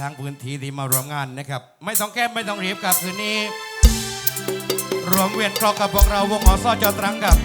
ทางพื้นที่ที่มาร่วมงานนะครับ ไม่ต้องแก้ไม่ต้องรีบกับคืนนี้ รวมเวียนกรอกกับพวกเราวงหอซ่อจอตรังกับ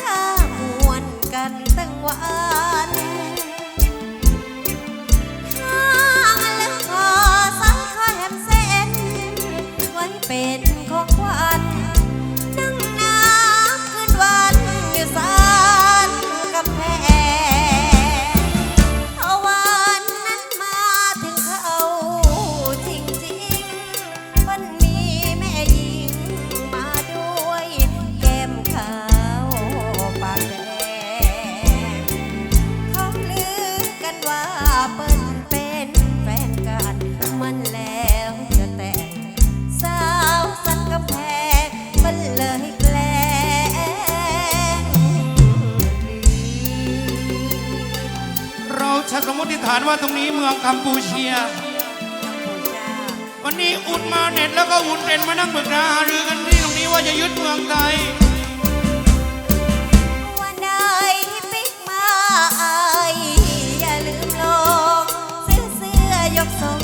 ถ้ามวนกันตั้งว่า ฐานว่าตรงนี้เมืองกัมพูเชีย วันนี้อุ่นมาเน็ตแล้วก็อุ่นเอ็นมานั่งเบิกษาหารือกันที่ตรงนี้ว่าจะยึดเมืองไทยอย่าลืมลงซื้อเสื้อยกทรง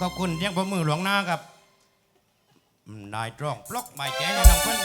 ขอบคุณเสียงประมือหลวงหน้าครับนายตรองปลอกไม้แจ้งน้องเพิ่น